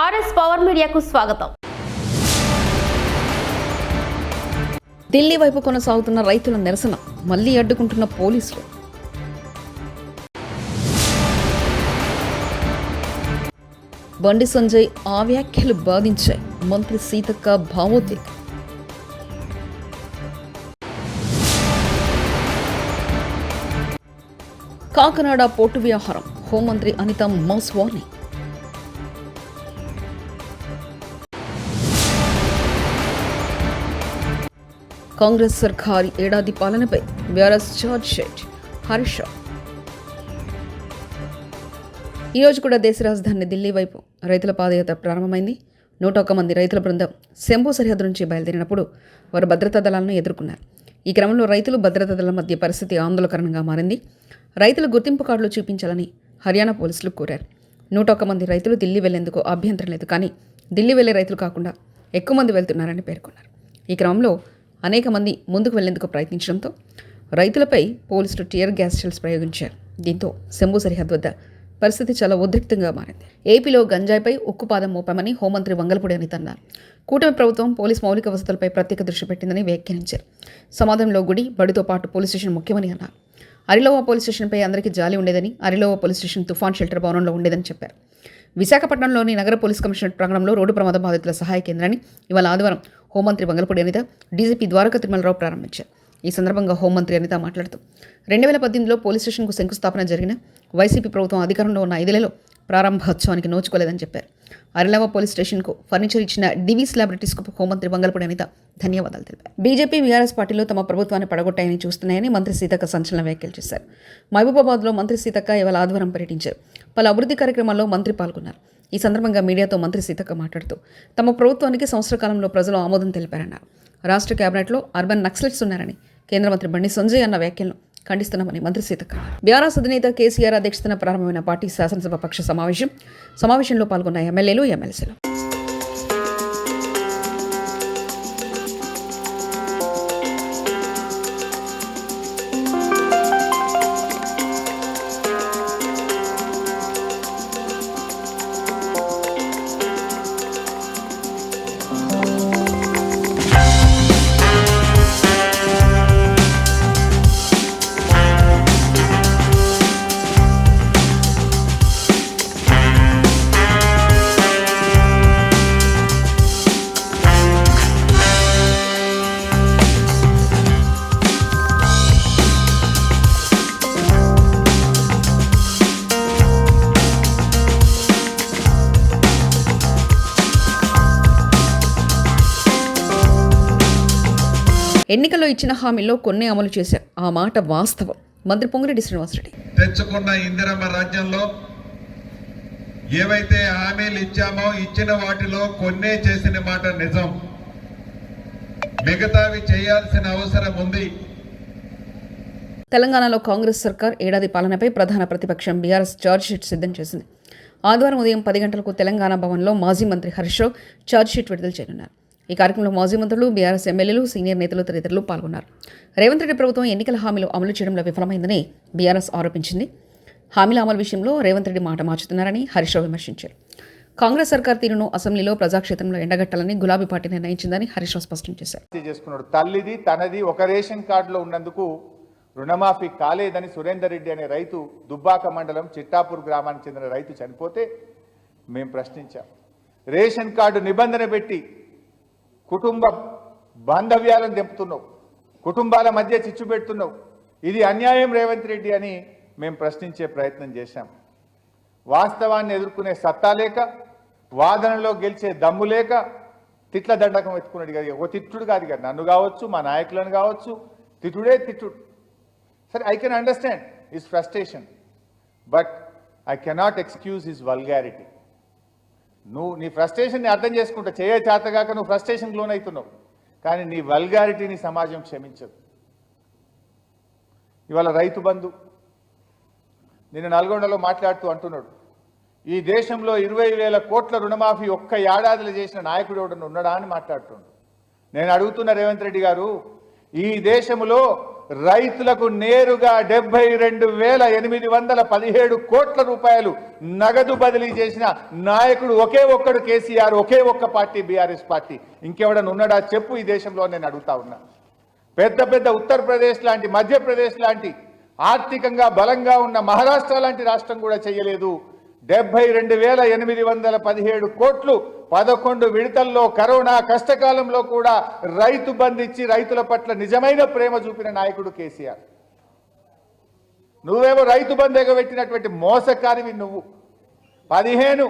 RS power మీడియాకు స్వాగతం. ఢిల్లీ వైపు కొనసాగుతున్న రైతుల నిరసన మళ్ళీ అడ్డుకుంటున్న పోలీసులు. బండి సంజయ్ ఆ వ్యాఖ్యలు బాధించాయి. మంత్రి సీతక్క భావోద్వేగం. కాకినాడ పోర్టు వ్యవహారం. హోంమంత్రి అనిత మాస్ కాంగ్రెస్ సర్కార్ ఏడాది పాలనపై బీఆర్ఎస్ ఛార్జ్ షీట్. హర్ష ఈరోజు కూడా దేశ రాజధాని ఢిల్లీ వైపు రైతుల పాదయాత్ర ప్రారంభమైంది. నూట ఒక్క మంది రైతుల బృందం శంభు సరిహద్దు నుంచి బయలుదేరినప్పుడు వారు భద్రతా దళాలను ఎదుర్కొన్నారు. ఈ క్రమంలో రైతులు భద్రతా దళాల మధ్య పరిస్థితి ఆందోళనకరంగా మారింది. రైతులు గుర్తింపు కార్డులు చూపించాలని హర్యానా పోలీసులు కోరారు. నూట ఒక్క మంది రైతులు ఢిల్లీ వెళ్ళేందుకు అభ్యంతరం లేదు కానీ ఢిల్లీ వెళ్ళే రైతులు కాకుండా ఎక్కువ మంది వెళ్తున్నారని పేర్కొన్నారు. ఈ క్రమంలో అనేక మంది ముందుకు వెళ్ళేందుకు ప్రయత్నించడంతో రైతులపై పోలీసులు టియర్ గ్యాస్ షెల్స్ ప్రయోగించారు. దీంతో శంభు సరిహద్దు వద్ద పరిస్థితి చాలా ఉద్రిక్తంగా మారింది. ఏపీలో గంజాయిపై ఉక్కుపాదం మోపామని హోంమంత్రి వంగలపూడి అనిత అన్నారు కూటమి ప్రభుత్వం పోలీస్ మౌలిక వసతులపై ప్రత్యేక దృష్టి పెట్టిందని వ్యాఖ్యానించారు. సమాజంలో గుడి బడితో పాటు పోలీస్ స్టేషన్ ముఖ్యమని అన్నారు. అరిలోవ పోలీస్ స్టేషన్పై అందరికీ జాలి ఉండేదని అరిలోవ పోలీస్ స్టేషన్ తుఫాన్ షెల్టర్ భవనంలో ఉండేదని చెప్పారు. విశాఖపట్నంలోని నగర పోలీస్ కమిషనర్ ప్రాంగణంలో రోడ్డు ప్రమాద బాధితుల సహాయ కేంద్రాన్ని ఇవాళ ఆదివారం హోంమంత్రి వంగలపూడి అనిత డీజీపీ ద్వారకా తిరుమలరావు ప్రారంభించారు. ఈ సందర్భంగా హోంమంత్రి అనిత మాట్లాడుతూ రెండు వేల పద్దెనిమిదిలో పోలీస్ స్టేషన్కు శంకుస్థాపన జరిగిన వైసీపీ ప్రభుత్వం అధికారంలో ఉన్న ఐదేళ్ళలో ప్రారంభోత్సవానికి నోచుకోలేదని చెప్పారు. అరిలవ పోలీస్ స్టేషన్కు ఫర్నిచర్ ఇచ్చిన డివీస్ ల్యాబొరేటరీస్కు హోంమంత్రి వంగలపూడి అనిత ధన్యవాదాలు తెలిపారు. బీజేపీ వీఆర్ఎస్ పార్టీలో తమ ప్రభుత్వాన్ని పడగొట్టాయని చూస్తున్నాయని మంత్రి సీతక్క సంచలన వ్యాఖ్యలు చేశారు. మహబూబాబాద్లో మంత్రి సీతక్క ఇవాళ ఆధ్వర్యం పర్యటించారు. పలు అభివృద్ధి కార్యక్రమాల్లో మంత్రి పాల్గొన్నారు. ఈ సందర్భంగా మీడియాతో మంత్రి సీతక్క మాట్లాడుతూ తమ ప్రభుత్వానికి సంవత్సర కాలంలో ప్రజలు ఆమోదం తెలిపారన్నారు రాష్ట్ర కేబినెట్లో అర్బన్ నక్సలెట్స్ ఉన్నారని కేంద్ర మంత్రి బండి సంజయ్ అన్న వ్యాఖ్యలను ఖండిస్తున్నామని మంత్రి సీతక్క బీఆర్ఎస్ అధినేత కేసీఆర్ అధ్యక్షతన ప్రారంభమైన పార్టీ శాసనసభ పక్ష సమావేశం సమావేశంలో పాల్గొన్న ఎమ్మెల్యేలు ఎమ్మెల్సీలు. ఇచ్చిన హామీల్లో కొన్ని అమలు చేశారు. ఆ మాట వాస్తవం. మంత్రి పొంగిరెడ్డి శ్రీనివాసరెడ్డి. తెచ్చుకున్న ఇందిరమ్మ రాజ్యంలో ఏవైతే హామీలు ఇచ్చామో ఇచ్చిన వాటిలో కొన్నే చేసిన మాట నిజం. మిగతావి చేయాల్సిన అవసరం ఉంది. తెలంగాణలో కాంగ్రెస్ సర్కార్ ఏడాది పాలనపై ప్రధాన ప్రతిపక్షం బీఆర్ఎస్ ఛార్జ్షీట్ సిద్ధం చేసింది. ఆదివారం ఉదయం పది గంటలకు తెలంగాణ భవన్లో మాజీ మంత్రి హరీష్ రావు ఛార్జ్షీట్ విడుదల చేయనున్నారు. ఈ కార్యక్రమంలో మాజీ మంత్రులు బీఆర్ఎస్ ఎమ్మెల్యేలు సీనియర్ నేతలు తదితరులు పాల్గొన్నారు. రేవంత్ రెడ్డి ప్రభుత్వం ఎన్నికల హామీలు అమలు చేయడంలో విఫలమైందని బీఆర్ఎస్ ఆరోపించింది. హామీల అమలు విషయంలో రేవంత్ రెడ్డి మాట మార్చుతున్నారని హరీష్రావు విమర్శించారు. కాంగ్రెస్ సర్కార్ తీరును అసెంబ్లీలో ప్రజాక్షేత్రంలో ఎండగట్టాలని గులాబీ పార్టీ నిర్ణయించిందని హరీష్రావు స్పష్టం చేశారు. చేసుకున్నాడు. తల్లిది తనది ఒక రేషన్ కార్డులో ఉన్నందుకు రుణమాఫీ కాలేదని సురేందర్ రెడ్డి అనే రైతు దుబ్బాక మండలం చిట్టాపూర్ గ్రామానికి చెందిన రైతు చనిపోతే మేము ప్రశ్నించాం. రేషన్ కార్డు నిబంధన పెట్టి కుటుంబ బాంధవ్యాలను తెంపుతున్నావు. కుటుంబాల మధ్య చిచ్చు పెడుతున్నావు. ఇది అన్యాయం రేవంత్ రెడ్డి అని మేము ప్రశ్నించే ప్రయత్నం చేశాం. వాస్తవాన్ని ఎదుర్కొనే సత్తా లేక వాదనలో గెలిచే దమ్ము లేక తిట్ల దండకం ఎత్తుకున్నాడు కదా. ఒక తిట్టుడు కాదు కదా. నన్ను కావచ్చు మా నాయకులను కావచ్చు తిట్టుడే తిట్టుడు. సరే I can understand his frustration. But I cannot excuse his vulgarity. నువ్వు నీ ఫ్రస్ట్రేషన్ని అర్థం చేసుకుంటా. చేయ చేతగాక నువ్వు ఫ్రస్ట్రేషన్కి లోనవుతున్నావు కానీ నీ వల్గారిటీని సమాజం క్షమించదు. ఇవాళ రైతు బంధు నిన్న నల్గొండలో మాట్లాడుతూ అంటున్నాడు ఈ దేశంలో ఇరవై వేల కోట్ల రుణమాఫీ ఒక్క ఏడాదిలో చేసిన నాయకుడు ఎవడన్నా ఉన్నాడా? అని మాట్లాడుతుండు నేను అడుగుతున్న రేవంత్ రెడ్డి గారు ఈ దేశంలో రైతులకు నేరుగా డెబ్బై రెండు వేల ఎనిమిది వందల పదిహేడు కోట్ల రూపాయలు నగదు బదిలీ చేసిన నాయకుడు ఒకే ఒక్కడు కేసీఆర్ ఒకే ఒక్క పార్టీ బీఆర్ఎస్ పార్టీ. ఇంకెవడన్నా ఉన్నాడా? చెప్పు ఈ దేశంలో నేను అడుగుతా ఉన్నా. పెద్ద పెద్ద ఉత్తరప్రదేశ్ లాంటి మధ్యప్రదేశ్ లాంటి ఆర్థికంగా బలంగా ఉన్న మహారాష్ట్ర లాంటి రాష్ట్రం కూడా చేయలేదు. డెబ్బై రెండు వేల ఎనిమిది వందల పదిహేడు కోట్లు పదకొండు విడతల్లో కరోనా కష్టకాలంలో కూడా రైతు బంధించి రైతుల పట్ల నిజమైన ప్రేమ చూపిన నాయకుడు కేసీఆర్. నువ్వేమో రైతు బంద్ ఎగబెట్టినటువంటి మోసకారివి నువ్వు. పదిహేను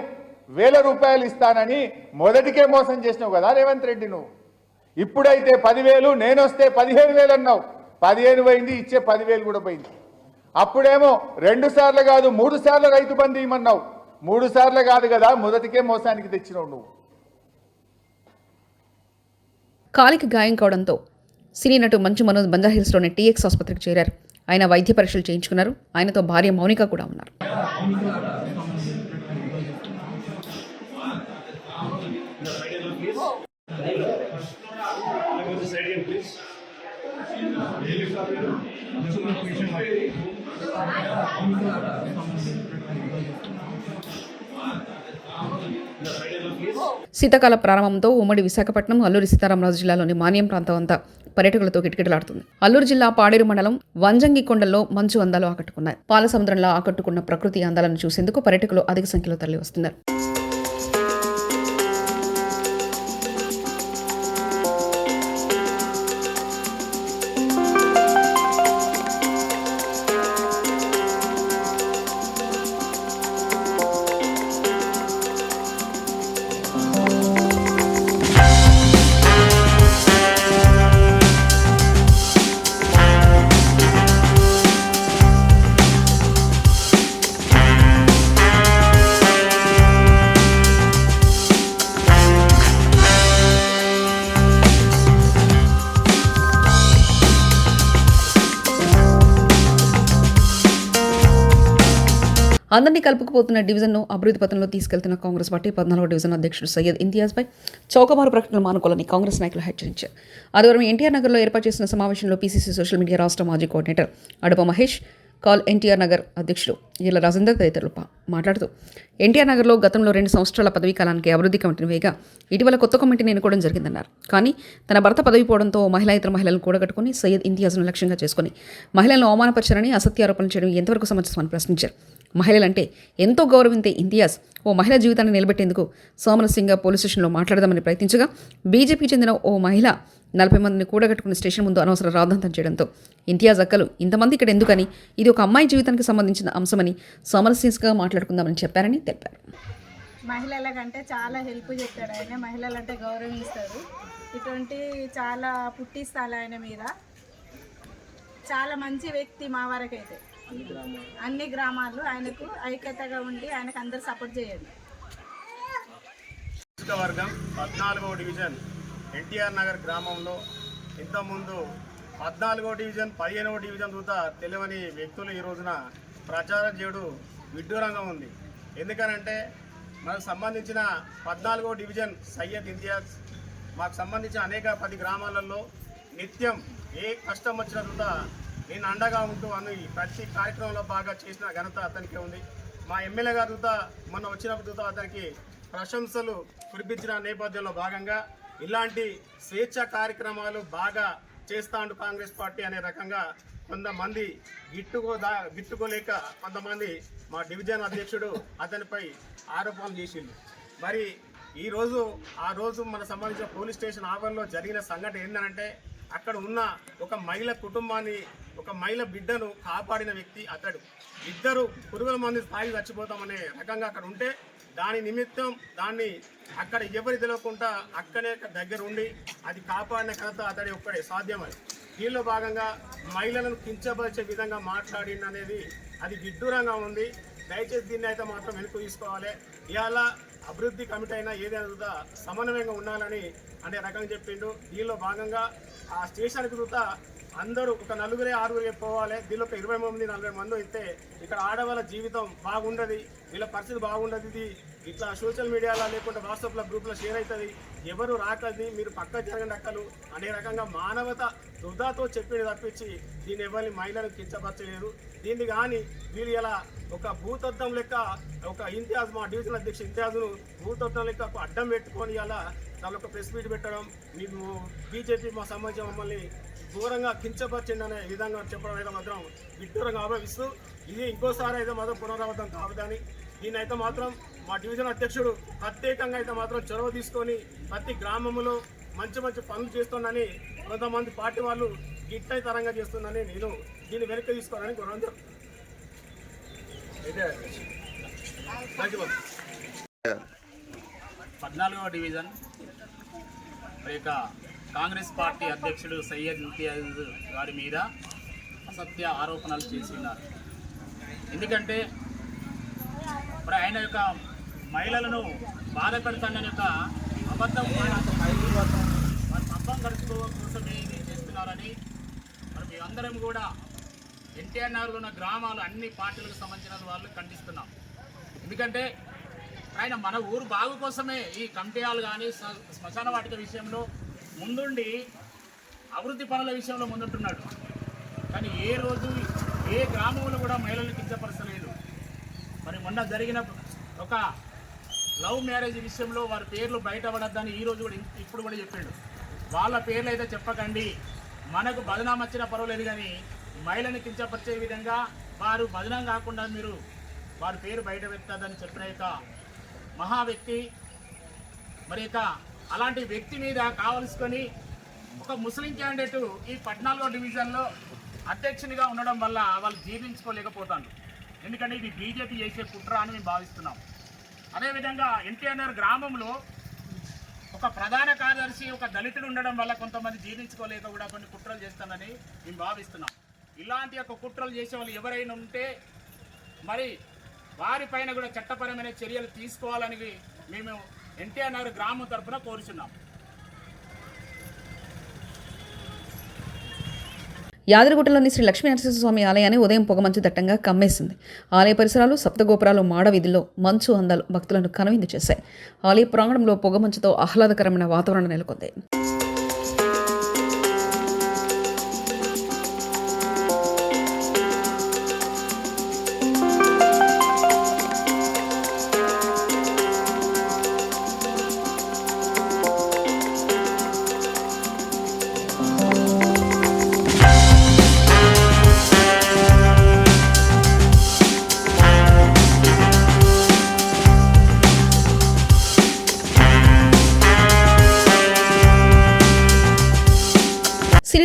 వేల రూపాయలు ఇస్తానని మొదటికే మోసం చేసినావు కదా రేవంత్ రెడ్డి నువ్వు. ఇప్పుడైతే పదివేలు నేనొస్తే పదిహేను వేలు అన్నావు. పదిహేను పోయింది ఇచ్చే పదివేలు కూడా పోయింది. అప్పుడేమో రెండు సార్లు కాదు మూడు సార్లు రైతు బంధు ఇమ్మన్నావు. మూడు సార్లు కాదు కదా మొదటికే మోసానికి తెచ్చినావు నువ్వు. కాలికి గాయం కావడంతో సినీ నటు మంచు మనోజ్ బంజాహిల్స్లోని టీఎక్స్ ఆసుపత్రికి చేరారు. ఆయన వైద్య పరీక్షలు చేయించుకున్నారు. ఆయనతో భార్య మౌనిక కూడా ఉన్నారు. శీతాకాల ప్రారంభంతో ఉమ్మడి విశాఖపట్నం అల్లూరి సీతారామరాజు జిల్లాలోని మాన్యం ప్రాంతం అంతా పర్యాటకులతో కిటకిటలాడుతుంది. అల్లూరు జిల్లా పాడేరు మండలం వంజంగి కొండల్లో మంచు అందాలు ఆకట్టుకున్నాయి. పాల సముద్రంలో ఆకట్టుకున్న ప్రకృతి అందాలను చూసేందుకు పర్యటకులు అధిక సంఖ్యలో తరలి వస్తున్నారు అందరినీ కలుపుకుపోతున్న డివిజన్ను అభివృద్ధి పథంలో తీసుకెళ్తున్న కాంగ్రెస్ పార్టీ పద్నాలుగో డివిజన్ అధ్యక్షుడు సయ్యద్ ఇంతియాజ్పై చౌకబారు ప్రకటనలు మానుకోవాలని కాంగ్రెస్ నాయకులు హెచ్చరించారు. ఆదివారం ఎన్టీఆర్ నగర్లో ఏర్పాటు చేసిన సమావేశంలో పీసీసీ సోషల్ మీడియా రాష్ట్ర మాజీ కోఆర్డినేటర్ అడప మహేష్ కాల్ ఎన్టీఆర్ నగర్ అధ్యక్షుడు ఈల రాజేందర్ తదితరులు మాట్లాడుతూ ఎన్టీఆర్ నగర్లో గతంలో రెండు సంవత్సరాల పదవీ కాలానికి అభివృద్ధి కమిటీని వేయగా ఇటీవల కొత్త కమిటీని ఎన్నుకోవడం జరిగిందన్నారు. కానీ తన భర్త పదవి పోవడంతో మహిళా ఇతర మహిళలను కూడగట్టుకుని సయ్యద్ ఇంతియాజ్ను లక్ష్యంగా చేసుకుని మహిళలను అవమానపరచారని అసత్య ఆరోపణలు చేయడం ఎంతవరకు సమంజసమని ప్రశ్నించారు. మహిళలంటే ఎంతో గౌరవింతే ఇంతియాజ్. ఓ మహిళ జీవితాన్ని నిలబెట్టేందుకు సోమరసింగ పోలీస్ స్టేషన్లో మాట్లాడదామని ప్రయత్నించగా బీజేపీ చెందిన ఓ మహిళ నలభై మందిని కూడగట్టుకుని స్టేషన్ ముందు అనవసర రాద్ధాంతం చేయడంతో ఇంతియాజ్ అక్కలు ఇంతమంది ఇక్కడ ఎందుకని ఇది ఒక అమ్మాయి జీవితానికి సంబంధించిన అంశమని సోమరసింగ్గా మాట్లాడుకుందామని చెప్పారని తెలిపారు. మహిళలకంటే చాలా హెల్ప్ చేస్తాడు ఆయన మహిళలంటే గౌరవిస్తారు ఇటువంటి చాలా పుట్టిస్తారు ఆయన మీద చాలా మంచి వ్యక్తి మా వరకైతే. అన్ని గ్రామాలు ఆయనకు ఐక్యతగా ఉండి ఆయనకు అందరు సపోర్ట్ చేయండి వర్గం పద్నాలుగో డివిజన్ ఎన్టీఆర్ నగర్ గ్రామంలో ఇంతకుముందు పద్నాలుగో డివిజన్ పదిహేనవ డివిజన్ చూత తెలియని వ్యక్తులు ఈ రోజున ప్రచారం చేయడం విడ్డూరంగా ఉంది. ఎందుకనంటే మనకు సంబంధించిన పద్నాలుగో డివిజన్ సయ్యద్ ఇంతియాజ్ మాకు సంబంధించిన అనేక పది గ్రామాలలో నిత్యం ఏ కష్టం వచ్చిన చూత నేను అండగా ఉంటూ అని ప్రతి కార్యక్రమంలో బాగా చేసిన ఘనత అతనికి ఉంది. మా ఎమ్మెల్యే గారి మొన్న వచ్చినప్పుడు అతనికి ప్రశంసలు కురిపించిన నేపథ్యంలో భాగంగా ఇలాంటి స్వేచ్ఛ కార్యక్రమాలు బాగా చేస్తాండు కాంగ్రెస్ పార్టీ అనే రకంగా కొంతమంది గిట్టుకోదా గిట్టుకోలేక కొంతమంది మా డివిజన్ అధ్యక్షుడు అతనిపై ఆరోపణలు చేసిండు. మరి ఈరోజు ఆ రోజు మన సంబంధించిన పోలీస్ స్టేషన్ ఆవరణలో జరిగిన సంఘటన ఏంటంటే అక్కడ ఉన్న ఒక మహిళ కుటుంబాన్ని ఒక మహిళ బిడ్డను కాపాడిన వ్యక్తి అతడు. ఇద్దరు పురుగుల మంది స్థాయి చచ్చిపోతామనే రకంగా అక్కడ ఉంటే దాని నిమిత్తం దాన్ని అక్కడ ఎవరి తెలియకుండా అక్కడే దగ్గర ఉండి అది కాపాడిన కథ అతడి ఒక్కడే సాధ్యమని దీనిలో భాగంగా మహిళలను కించపరిచే విధంగా మాట్లాడింది అనేది అది విడ్డూరంగా ఉంది. దయచేసి దీన్ని అయితే మాత్రం వెనుక తీసుకోవాలి. ఇవాళ అభివృద్ధి కమిటీ అయినా ఏదైనా సమన్వయంగా ఉండాలని అనే రకంగా చెప్పిండు. దీనిలో భాగంగా ఆ స్టేషన్ కృత అందరూ ఒక నలుగురే ఆరుగురే పోవాలి. దీనిలో ఒక ఇరవై మంది నలభై మంది అయితే ఇక్కడ ఆడవాళ్ళ జీవితం బాగుండదు. వీళ్ళ పరిస్థితి బాగుండదు ఇది. ఇట్లా సోషల్ మీడియాలో లేకుంటే వాట్సాప్లో గ్రూప్లో షేర్ అవుతుంది. ఎవరు రాకది మీరు పక్క జరగండి అక్కలు. అనే రకంగా మానవత వృధాతో చెప్పింది తప్పించి దీన్ని ఎవరిని మహిళలు కించపరచలేరు. దీన్ని కానీ వీళ్ళు ఇలా ఒక భూతత్వం లెక్క ఒక ఇంతియాజ్ మా డివిజన్ అధ్యక్షుడు ఇంతియాజ్ను భూతత్వం లెక్క అడ్డం పెట్టుకొని ఇలా దాని ఒక ప్రెస్ మీట్ పెట్టడం మేము బీజేపీ మా సంబంధించిన మమ్మల్ని ఘోరంగా కించపరిచింది అనే విధంగా చెప్పడం అయితే మాత్రం విడ్డూరంగా ఆభవిస్తూ ఇది ఇంకోసారి అయితే మాత్రం పునరావృతం కావద్దని. దీనైతే మాత్రం మా డివిజన్ అధ్యక్షుడు ప్రత్యేకంగా అయితే మాత్రం చొరవ తీసుకొని ప్రతి గ్రామంలో మంచి మంచి పనులు చేస్తుందని కొంతమంది పార్టీ వాళ్ళు గిట్టైతరంగా చేస్తుందని నేను దీన్ని వెనక్కి తీసుకోవాలని బాబు పద్నాలుగవ డివిజన్ యొక్క కాంగ్రెస్ పార్టీ అధ్యక్షుడు సయ్యద్ ఇంతియాజ్ గారి మీద అసత్య ఆరోపణలు చేసి ఉన్నారు ఎందుకంటే మరి ఆయన యొక్క మహిళలను బాధ పెడతానని యొక్క అబద్ధం వారి అబ్బం గడుచుకోవడం కోసమే ఇది చేస్తున్నారని మరి మేమందరం కూడా ఎన్టీఆర్ నగర్లో ఉన్న గ్రామాలు అన్ని పార్టీలకు సంబంధించిన వాళ్ళు ఖండిస్తున్నాం. ఎందుకంటే ఆయన మన ఊరు బాగు కోసమే ఈ కమిటీలు కానీ శ్మశాన వాటిక విషయంలో ముందుండి అభివృద్ధి పనుల విషయంలో ముందుంటున్నాడు. కానీ ఏ రోజు ఏ గ్రామంలో కూడా మహిళలను కించపరచలేదు. మరి మొన్న జరిగిన ఒక లవ్ మ్యారేజ్ విషయంలో వారి పేర్లు బయటపడద్దని ఈ రోజు కూడా ఇప్పుడు కూడా చెప్పాడు. వాళ్ళ పేర్లు అయితే చెప్పకండి. మనకు బదనాం వచ్చినా పర్వాలేదు కానీ మహిళని కించపరిచే విధంగా వారు బదనాం కాకుండా మీరు వారి పేరు బయట పెట్టద్దని చెప్పిన యొక్క మహా వ్యక్తి మరి ఇక అలాంటి వ్యక్తి మీద కావలసుకొని ఒక ముస్లిం క్యాండిడేట్ ఈ పద్నాలుగో డివిజన్లో అధ్యక్షునిగా ఉండడం వల్ల వాళ్ళు జీర్ణించుకోలేకపోతాను ఎందుకంటే ఇది బీజేపీ చేసే కుట్ర అని మేము భావిస్తున్నాం. అదేవిధంగా ఎన్టీఆర్ గ్రామంలో ఒక ప్రధాన కార్యదర్శి ఒక దళితుడు ఉండడం వల్ల కొంతమంది జీర్ణించుకోలేక కూడా కొన్ని కుట్రలు చేస్తానని మేము భావిస్తున్నాం. ఇలాంటి యొక్క కుట్రలు చేసే వాళ్ళు ఎవరైనా ఉంటే మరి వారిపైన కూడా చట్టపరమైన చర్యలు తీసుకోవాలని మేము ఎన్టీఆర్ నగర్ గ్రామం తరఫున కోరుచున్నాం. యాదగిరిగుట్టలోని శ్రీ లక్ష్మీ నరసింహస్వామి ఆలయాన్ని ఉదయం పొగమంచు దట్టంగా కమ్మేసింది. ఆలయ పరిసరాలు సప్తగోపురాలు మాడవీధిలో మంచు అందాలు భక్తులను కనువిందు చేశాయి. ఆలయ ప్రాంగణంలో పొగమంచుతో ఆహ్లాదకరమైన వాతావరణం నెలకొంది.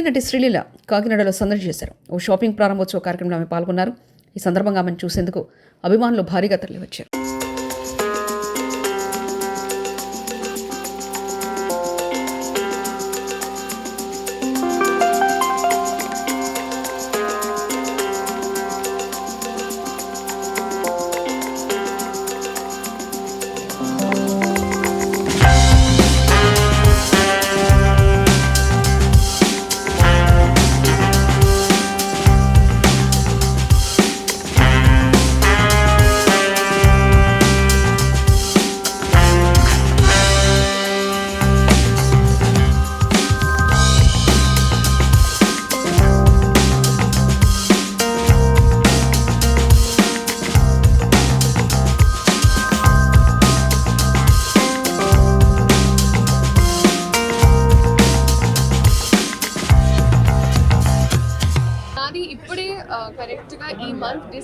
నటి శ్రీలీల కాకినాడలో సందడి చేశారు. ఓ షాపింగ్ ప్రారంభోత్సవ కార్యక్రమంలో ఆమె పాల్గొన్నారు. ఈ సందర్భంగా ఆమెను చూసేందుకు అభిమానులు భారీగా తరలివచ్చారు.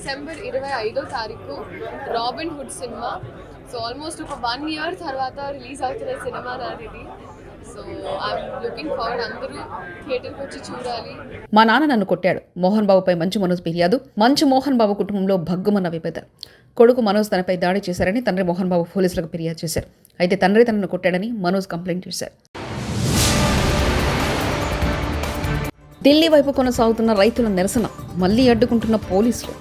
డిసెంబర్ ఇరవై ఐదో తారీఖు రాబిన్ హుడ్ సినిమా. సో ఆల్మోస్ట్ ఒక వన్ ఇయర్ తర్వాత రిలీజ్ అవుతున్న సినిమా నాది ఇది. సో లుకింగ్ ఫార్వర్డ్ అందరూ థియేటర్కి వచ్చి చూడాలి. మా నాన్న నన్ను కొట్టాడు. మోహన్ బాబుపై మంచు మనోజ్ ఫిర్యాదు మంచు మోహన్ బాబు కుటుంబంలో భగ్గుమన్న విభేద. కొడుకు మనోజ్ తనపై దాడి చేశారని తండ్రి మోహన్ బాబు పోలీసులకు ఫిర్యాదు చేశారు. అయితే తండ్రి తనను కొట్టాడని మనోజ్ కంప్లైంట్ చేశారు. ఢిల్లీ వైపు కొనసాగుతున్న రైతుల నిరసన. మళ్ళీ అడ్డుకుంటున్న పోలీసులు.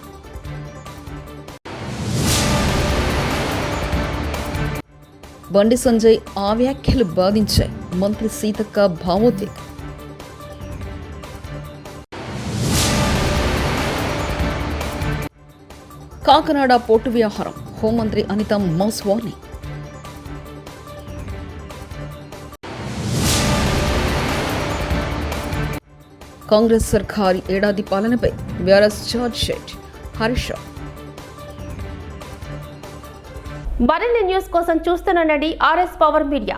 బండి సంజయ్ ఆ వ్యాఖ్యలు బాధించాయి. మంత్రి సీతక్క భావోద్వేగం. కాకినాడ పోర్టు వ్యవహారం. హోంమంత్రి అనిత మౌస్ కాంగ్రెస్ సర్కారి ఏడాది పాలనపై వ్యారస్ ఛార్జ్ షీట్ హరీష్ రావు. మరిన్ని న్యూస్ కోసం చూస్తున్నానండి ఆర్ఎస్ పవర్ మీడియా.